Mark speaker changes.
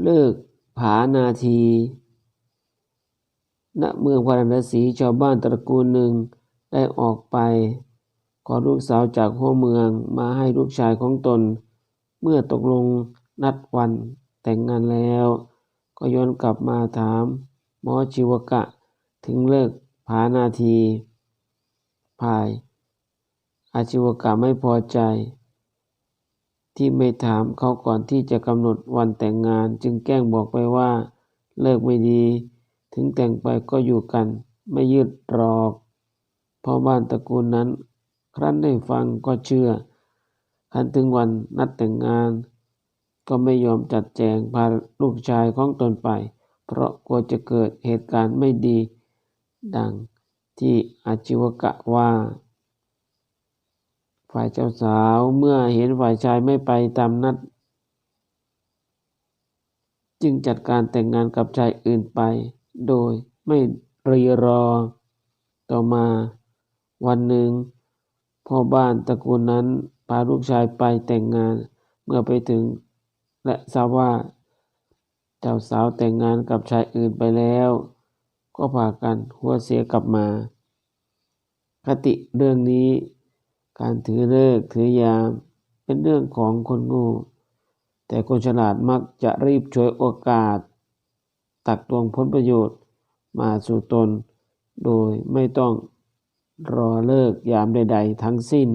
Speaker 1: เลิกผานาที ณ เมืองพาราณสีชาวบ้านตระกูลหนึ่งได้ออกไป ขอลูกสาวจากหัวเมืองมาให้ลูกชายของตน เมื่อตกลงนัดวันแต่งงานแล้ว ก็ย้อนกลับมาถามหมอชีวกะถึงเลิกผานาที ภาย อาชีวกะไม่พอใจ ที่ไม่ถามเขาก่อนที่จะกำหนดวันแต่งงาน จึงแกล้งบอกไปว่า เลิกไม่ดี ถึงแต่งไปก็อยู่กัน ไม่ยืดรอกพ่อบ้านตระกูลนั้น ครั้นได้ฟังก็เชื่อคันถึงวันนัดแต่งงาน ก็ไม่ยอมจัดแจงพาลูกชายของตนไป เพราะกลัวจะเกิดเหตุการณ์ไม่ดี ดังที่อาชีวกะว่า ฝ่ายเจ้าสาวเมื่อเห็นฝ่ายชายไม่ไปตามนัด จึงจัดการแต่งงานกับชายอื่นไป โดยไม่รีรอ ต่อมาวันหนึ่ง พ่อบ้านตระกูลนั้นพาลูกชายไปแต่งงาน เมื่อไปถึงและทราบว่า เจ้าสาวแต่งงานกับชายอื่นไปแล้ว ก็พากันหัวเสียกลับมา คติเรื่องนี้ การถือเลิกถือยามเป็นเรื่องของคนโง่ แต่คนฉลาดมักจะรีบฉวยโอกาส ตักตวงผลประโยชน์มาสู่ตน โดยไม่ต้องรอเลิกยามใด ๆ ทั้งสิ้น